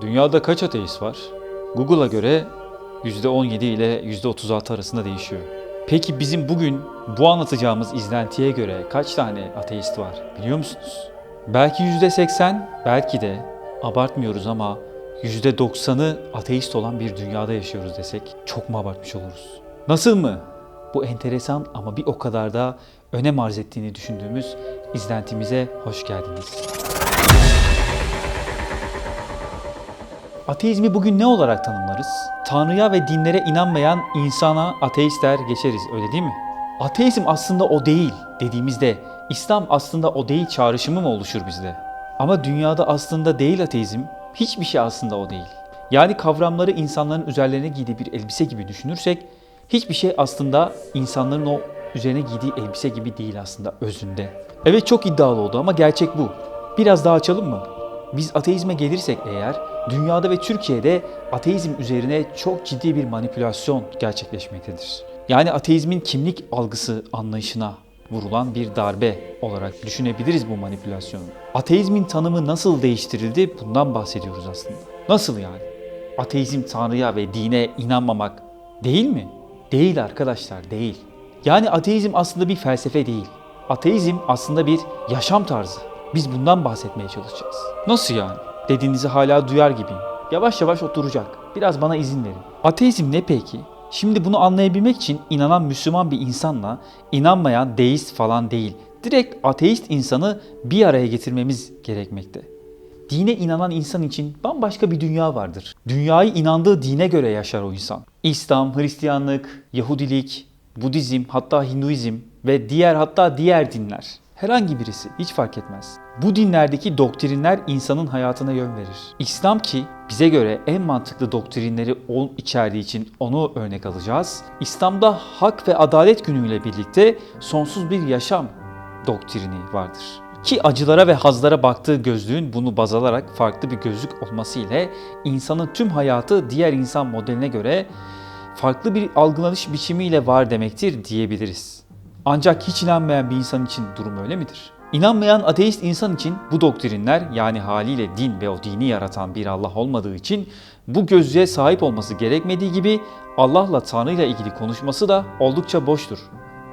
Dünyada kaç ateist var? Google'a göre %17 ile %36 arasında değişiyor. Peki bizim bugün bu anlatacağımız izlentiye göre kaç tane ateist var biliyor musunuz? Belki %80, belki de abartmıyoruz ama %90'ı ateist olan bir dünyada yaşıyoruz desek çok mu abartmış oluruz? Nasıl mı? Bu enteresan ama bir o kadar da önem arz ettiğini düşündüğümüz izlentimize hoş geldiniz. Ateizmi bugün ne olarak tanımlarız? Tanrıya ve dinlere inanmayan insana ateist der geçeriz öyle değil mi? Ateizm aslında o değil dediğimizde İslam aslında o değil çağrışımı mı oluşur bizde? Ama dünyada aslında değil ateizm, hiçbir şey aslında o değil. Yani kavramları insanların üzerlerine giydiği bir elbise gibi düşünürsek hiçbir şey aslında insanların o üzerine giydiği elbise gibi değil aslında özünde. Evet çok iddialı oldu ama gerçek bu. Biraz daha açalım mı? Biz ateizme gelirsek eğer, dünyada ve Türkiye'de ateizm üzerine çok ciddi bir manipülasyon gerçekleşmektedir. Yani ateizmin kimlik algısı anlayışına vurulan bir darbe olarak düşünebiliriz bu manipülasyonu. Ateizmin tanımı nasıl değiştirildi bundan bahsediyoruz aslında. Nasıl yani? Ateizm Tanrı'ya ve dine inanmamak değil mi? Değil arkadaşlar, değil. Yani ateizm aslında bir felsefe değil. Ateizm aslında bir yaşam tarzı. Biz bundan bahsetmeye çalışacağız. Nasıl yani? Dediğinizi hala duyar gibiyim. Yavaş yavaş oturacak. Biraz bana izin verin. Ateizm ne peki? Şimdi bunu anlayabilmek için inanan Müslüman bir insanla inanmayan deist falan değil. Direkt ateist insanı bir araya getirmemiz gerekmekte. Dine inanan insan için bambaşka bir dünya vardır. Dünyayı inandığı dine göre yaşar o insan. İslam, Hristiyanlık, Yahudilik, Budizm, hatta Hinduizm ve diğer hatta diğer dinler. Herhangi birisi hiç fark etmez. Bu dinlerdeki doktrinler insanın hayatına yön verir. İslam ki bize göre en mantıklı doktrinleri ol içerdiği için onu örnek alacağız. İslam'da hak ve adalet günüyle birlikte sonsuz bir yaşam doktrini vardır. Ki acılara ve hazlara baktığı gözlüğün bunu baz alarak farklı bir gözlük olması ile insanın tüm hayatı diğer insan modeline göre farklı bir algılanış biçimiyle var demektir diyebiliriz. Ancak hiç inanmayan bir insan için durum öyle midir? İnanmayan ateist insan için bu doktrinler yani haliyle din ve o dini yaratan bir Allah olmadığı için bu gözlüğe sahip olması gerekmediği gibi Allah'la Tanrı ile ilgili konuşması da oldukça boştur.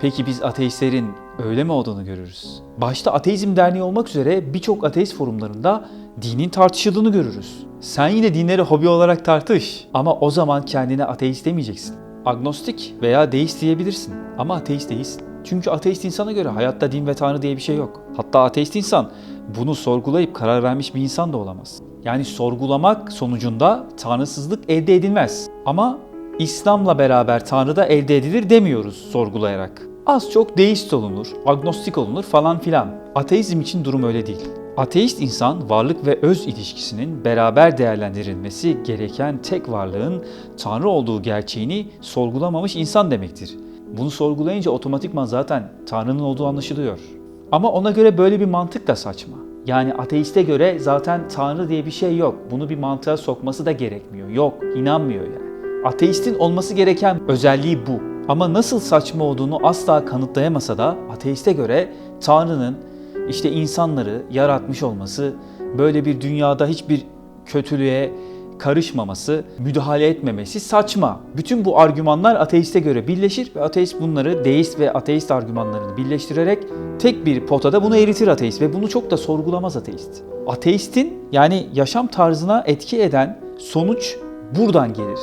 Peki biz ateistlerin öyle mi olduğunu görürüz? Başta Ateizm Derneği olmak üzere birçok ateist forumlarında dinin tartışıldığını görürüz. Sen yine dinleri hobi olarak tartış ama o zaman kendine ateist demeyeceksin. Agnostik veya deist diyebilirsin ama ateist değilsin. Çünkü ateist insana göre hayatta din ve tanrı diye bir şey yok. Hatta ateist insan bunu sorgulayıp karar vermiş bir insan da olamaz. Yani sorgulamak sonucunda tanrısızlık elde edilmez. Ama İslam'la beraber tanrı da elde edilir demiyoruz sorgulayarak. Az çok deist olunur, agnostik olunur falan filan. Ateizm için durum öyle değil. Ateist insan varlık ve öz ilişkisinin beraber değerlendirilmesi gereken tek varlığın Tanrı olduğu gerçeğini sorgulamamış insan demektir. Bunu sorgulayınca otomatikman zaten Tanrı'nın olduğu anlaşılıyor. Ama ona göre böyle bir mantık da saçma. Yani ateiste göre zaten Tanrı diye bir şey yok. Bunu bir mantığa sokması da gerekmiyor. Yok, inanmıyor yani. Ateistin olması gereken özelliği bu. Ama nasıl saçma olduğunu asla kanıtlayamasa da ateiste göre Tanrı'nın işte insanları yaratmış olması, böyle bir dünyada hiçbir kötülüğe karışmaması, müdahale etmemesi saçma. Bütün bu argümanlar ateiste göre birleşir ve ateist bunları deist ve ateist argümanlarını birleştirerek tek bir potada bunu eritir ateist ve bunu çok da sorgulamaz ateist. Ateistin yani yaşam tarzına etki eden sonuç buradan gelir.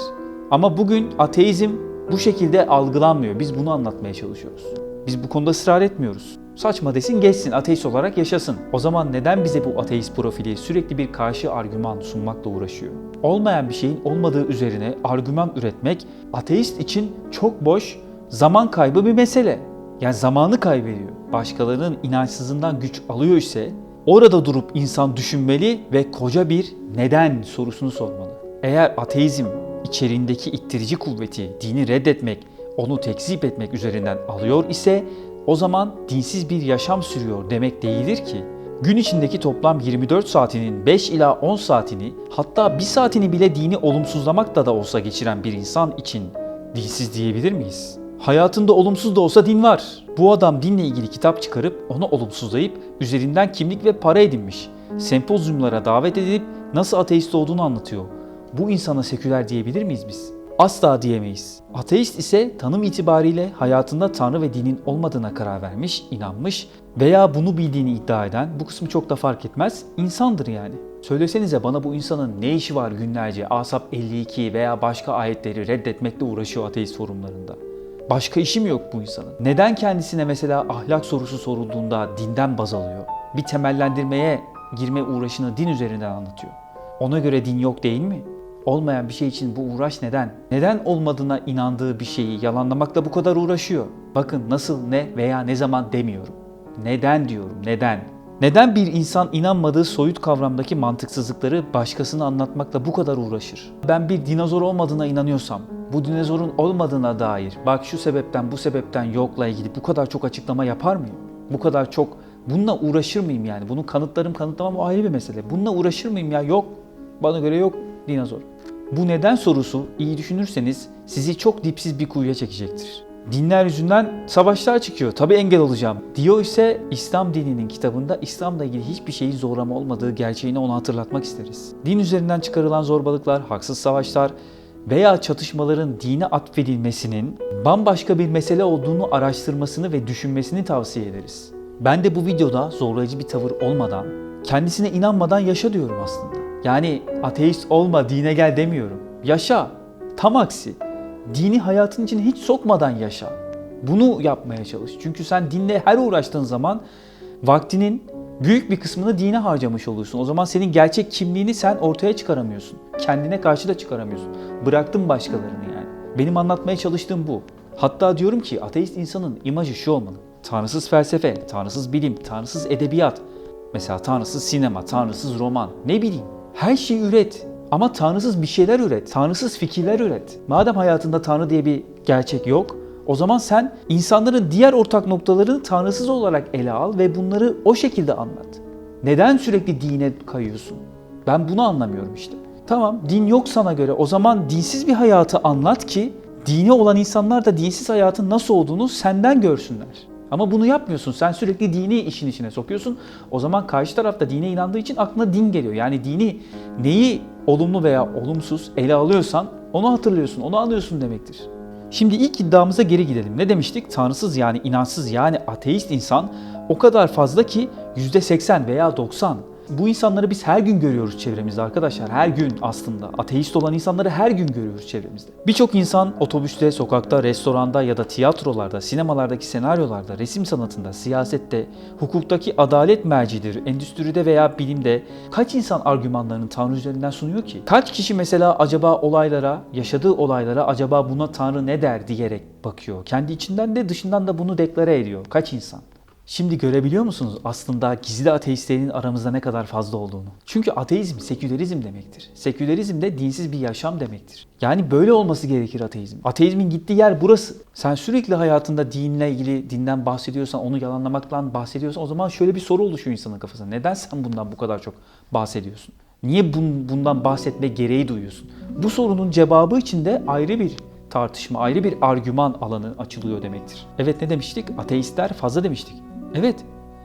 Ama bugün ateizm bu şekilde algılanmıyor. Biz bunu anlatmaya çalışıyoruz. Biz bu konuda ısrar etmiyoruz. Saçma desin geçsin, ateist olarak yaşasın. O zaman neden bize bu ateist profili sürekli bir karşı argüman sunmakla uğraşıyor? Olmayan bir şeyin olmadığı üzerine argüman üretmek ateist için çok boş, zaman kaybı bir mesele. Yani zamanı kaybediyor. Başkalarının inançsızlığından güç alıyor ise orada durup insan düşünmeli ve koca bir neden sorusunu sormalı. Eğer ateizm içeriğindeki ittirici kuvveti, dini reddetmek, onu tekzip etmek üzerinden alıyor ise o zaman dinsiz bir yaşam sürüyor demek değildir ki. Gün içindeki toplam 24 saatinin 5 ila 10 saatini hatta 1 saatini bile dini olumsuzlamakla da olsa geçiren bir insan için dinsiz diyebilir miyiz? Hayatında olumsuz da olsa din var. Bu adam dinle ilgili kitap çıkarıp onu olumsuzlayıp üzerinden kimlik ve para edinmiş. Sempozyumlara davet edilip nasıl ateist olduğunu anlatıyor. Bu insana seküler diyebilir miyiz biz? Asla diyemeyiz. Ateist ise tanım itibariyle hayatında Tanrı ve dinin olmadığına karar vermiş, inanmış veya bunu bildiğini iddia eden, bu kısmı çok da fark etmez, insandır yani. Söylesenize bana bu insanın ne işi var günlerce Asap 52 veya başka ayetleri reddetmekle uğraşıyor ateist forumlarında. Başka işi mi yok bu insanın? Neden kendisine mesela ahlak sorusu sorulduğunda dinden baz alıyor? Bir temellendirmeye girme uğraşını din üzerinden anlatıyor. Ona göre din yok değil mi? Olmayan bir şey için bu uğraş neden? Neden olmadığına inandığı bir şeyi yalanlamakla bu kadar uğraşıyor? Bakın nasıl, ne veya ne zaman demiyorum. Neden diyorum, neden? Neden bir insan inanmadığı soyut kavramdaki mantıksızlıkları başkasına anlatmakla bu kadar uğraşır? Ben bir dinozor olmadığına inanıyorsam, bu dinozorun olmadığına dair, bak şu sebepten bu sebepten yokla ilgili bu kadar çok açıklama yapar mıyım? Bu kadar çok bununla uğraşır mıyım yani? Bunun kanıtlarım kanıtlamam o ayrı bir mesele. Bununla uğraşır mıyım ya? Yok. Bana göre yok dinozor. Bu neden sorusu iyi düşünürseniz sizi çok dipsiz bir kuyuya çekecektir. Dinler yüzünden savaşlar çıkıyor. Tabi engel olacağım. Diyor ise İslam dininin kitabında İslam'la ilgili hiçbir şeyin zorlama olmadığı gerçeğini ona hatırlatmak isteriz. Din üzerinden çıkarılan zorbalıklar, haksız savaşlar veya çatışmaların dine atfedilmesinin bambaşka bir mesele olduğunu araştırmasını ve düşünmesini tavsiye ederiz. Ben de bu videoda zorlayıcı bir tavır olmadan, kendisine inanmadan yaşa diyorum aslında. Yani ateist olma, dine gel demiyorum. Yaşa. Tam aksi. Dini hayatın içine hiç sokmadan yaşa. Bunu yapmaya çalış. Çünkü sen dinle her uğraştığın zaman vaktinin büyük bir kısmını dine harcamış oluyorsun. O zaman senin gerçek kimliğini sen ortaya çıkaramıyorsun. Kendine karşı da çıkaramıyorsun. Bıraktın başkalarını yani. Benim anlatmaya çalıştığım bu. Hatta diyorum ki ateist insanın imajı şu olmalı. Tanrısız felsefe, tanrısız bilim, tanrısız edebiyat. Mesela tanrısız sinema, tanrısız roman. Ne bileyim. Her şeyi üret. Ama tanrısız bir şeyler üret. Tanrısız fikirler üret. Madem hayatında tanrı diye bir gerçek yok, o zaman sen insanların diğer ortak noktalarını tanrısız olarak ele al ve bunları o şekilde anlat. Neden sürekli dine kayıyorsun? Ben bunu anlamıyorum işte. Tamam din yok sana göre o zaman dinsiz bir hayatı anlat ki dini olan insanlar da dinsiz hayatın nasıl olduğunu senden görsünler. Ama bunu yapmıyorsun. Sen sürekli dini işin içine sokuyorsun. O zaman karşı tarafta dine inandığı için aklına din geliyor. Yani dini neyi olumlu veya olumsuz ele alıyorsan onu hatırlıyorsun, onu anlıyorsun demektir. Şimdi ilk iddiamıza geri gidelim. Ne demiştik? Tanrısız yani inançsız yani ateist insan o kadar fazla ki %80 veya 90. Bu insanları biz her gün görüyoruz çevremizde arkadaşlar. Her gün aslında. Ateist olan insanları her gün görüyoruz çevremizde. Birçok insan otobüste, sokakta, restoranda ya da tiyatrolarda, sinemalardaki senaryolarda, resim sanatında, siyasette, hukuktaki adalet mercidir, endüstride veya bilimde kaç insan argümanlarını Tanrı üzerinden sunuyor ki? Kaç kişi mesela acaba olaylara, yaşadığı olaylara acaba buna Tanrı ne der diyerek bakıyor. Kendi içinden de dışından da bunu deklare ediyor. Kaç insan? Şimdi görebiliyor musunuz aslında gizli ateistlerin aramızda ne kadar fazla olduğunu? Çünkü ateizm sekülerizm demektir. Sekülerizm de dinsiz bir yaşam demektir. Yani böyle olması gerekir ateizm. Ateizmin gittiği yer burası. Sen sürekli hayatında dinle ilgili dinden bahsediyorsan, onu yalanlamakla bahsediyorsan o zaman şöyle bir soru oluşuyor insanın kafasında. Neden sen bundan bu kadar çok bahsediyorsun? Niye bundan bahsetme gereği duyuyorsun? Bu sorunun cevabı için de ayrı bir tartışma, ayrı bir argüman alanı açılıyor demektir. Evet ne demiştik? Ateistler fazla demiştik. Evet.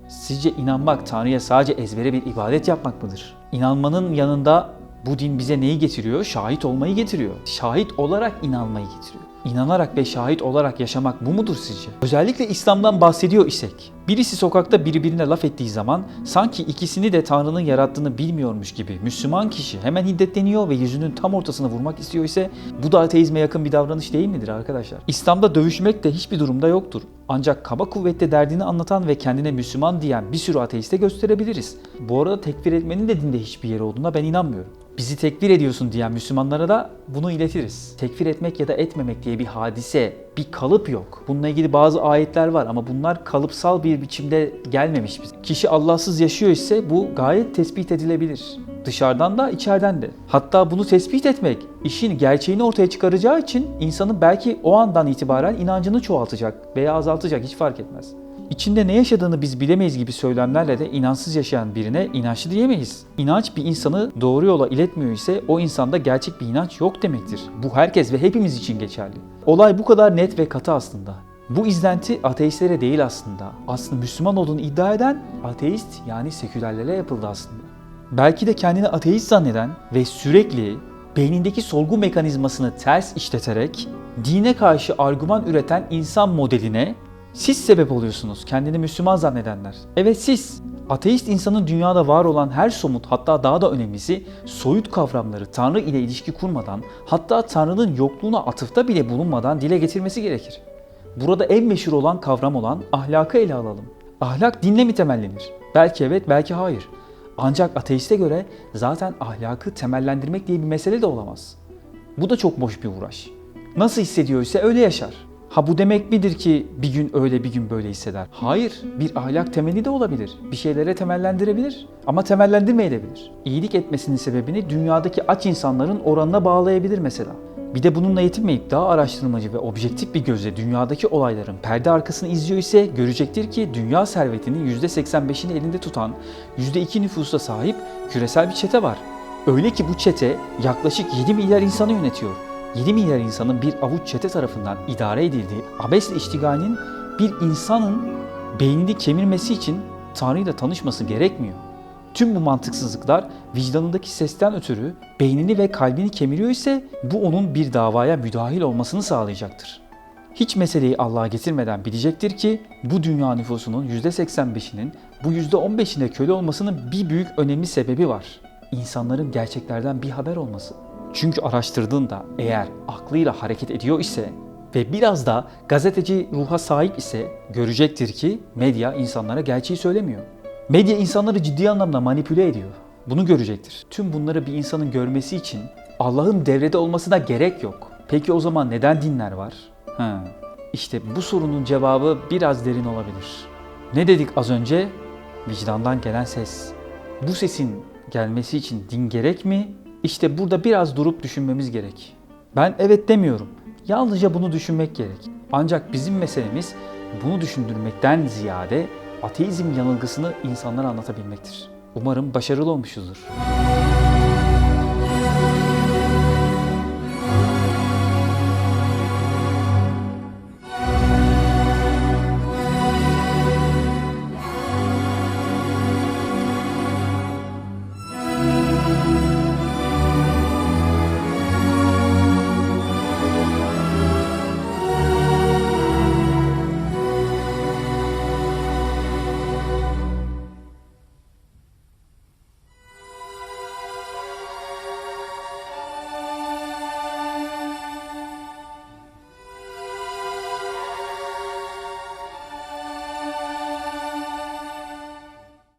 Sizce inanmak Tanrı'ya sadece ezbere bir ibadet yapmak mıdır? İnanmanın yanında bu din bize neyi getiriyor? Şahit olmayı getiriyor. Şahit olarak inanmayı getiriyor. İnanarak ve şahit olarak yaşamak bu mudur sizce? Özellikle İslam'dan bahsediyor isek. Birisi sokakta birbirine laf ettiği zaman sanki ikisini de Tanrı'nın yarattığını bilmiyormuş gibi Müslüman kişi hemen hiddetleniyor ve yüzünün tam ortasına vurmak istiyor ise bu da ateizme yakın bir davranış değil midir arkadaşlar? İslam'da dövüşmek de hiçbir durumda yoktur. Ancak kaba kuvvetle derdini anlatan ve kendine Müslüman diyen bir sürü ateiste gösterebiliriz. Bu arada tekfir etmenin de dinde hiçbir yeri olduğuna ben inanmıyorum. Bizi tekfir ediyorsun diyen Müslümanlara da bunu iletiriz. Tekfir etmek ya da etmemek diye bir hadise, bir kalıp yok. Bununla ilgili bazı ayetler var ama bunlar kalıpsal bir biçimde gelmemiş bize. Kişi Allahsız yaşıyor ise bu gayet tespit edilebilir. Dışarıdan da içeriden de. Hatta bunu tespit etmek işin gerçeğini ortaya çıkaracağı için insanın belki o andan itibaren inancını çoğaltacak veya azaltacak hiç fark etmez. İçinde ne yaşadığını biz bilemeyiz gibi söylemlerle de inançsız yaşayan birine inançlı diyemeyiz. İnanç bir insanı doğru yola iletmiyor ise o insanda gerçek bir inanç yok demektir. Bu herkes ve hepimiz için geçerli. Olay bu kadar net ve katı aslında. Bu izlenti ateistlere değil aslında. Aslında Müslüman olduğunu iddia eden ateist yani sekülerlere yapıldı aslında. Belki de kendini ateist zanneden ve sürekli beynindeki sorgu mekanizmasını ters işleterek dine karşı argüman üreten insan modeline siz sebep oluyorsunuz kendini Müslüman zannedenler. Evet siz. Ateist insanın dünyada var olan her somut hatta daha da önemlisi soyut kavramları Tanrı ile ilişki kurmadan hatta Tanrı'nın yokluğuna atıfta bile bulunmadan dile getirmesi gerekir. Burada en meşhur olan kavram olan ahlakı ele alalım. Ahlak dinle mi temellenir? Belki evet, belki hayır. Ancak ateiste göre zaten ahlakı temellendirmek diye bir mesele de olamaz. Bu da çok boş bir uğraş. Nasıl hissediyorsa öyle yaşar. Ha bu demek midir ki bir gün öyle bir gün böyle hisseder? Hayır, bir ahlak temeli de olabilir. Bir şeylere temellendirebilir ama temellendirmeyebilir. İyilik etmesinin sebebini dünyadaki aç insanların oranına bağlayabilir mesela. Bir de bununla yetinmeyip daha araştırmacı ve objektif bir gözle dünyadaki olayların perde arkasını izliyor ise görecektir ki dünya servetinin %85'ini elinde tutan %2 nüfusa sahip küresel bir çete var. Öyle ki bu çete yaklaşık 7 milyar insanı yönetiyor. 7 milyar insanın bir avuç çete tarafından idare edildiği abesle iştigalinin bir insanın beynini kemirmesi için Tanrı ile tanışması gerekmiyor. Tüm bu mantıksızlıklar vicdanındaki sesten ötürü beynini ve kalbini kemiriyor ise bu onun bir davaya müdahil olmasını sağlayacaktır. Hiç meseleyi Allah'a getirmeden bilecektir ki bu dünya nüfusunun %85'inin bu %15'ine köle olmasının bir büyük önemli sebebi var. İnsanların gerçeklerden bir haber olması. Çünkü araştırdığında eğer aklıyla hareket ediyor ise ve biraz da gazeteci ruha sahip ise görecektir ki medya insanlara gerçeği söylemiyor. Medya insanları ciddi anlamda manipüle ediyor. Bunu görecektir. Tüm bunları bir insanın görmesi için Allah'ın devrede olmasına gerek yok. Peki o zaman neden dinler var? Ha, işte bu sorunun cevabı biraz derin olabilir. Ne dedik az önce? Vicdandan gelen ses. Bu sesin gelmesi için din gerek mi? İşte burada biraz durup düşünmemiz gerek. Ben evet demiyorum. Yalnızca bunu düşünmek gerek. Ancak bizim meselemiz bunu düşündürmekten ziyade ateizm yanılgısını insanlara anlatabilmektir. Umarım başarılı olmuşuzdur.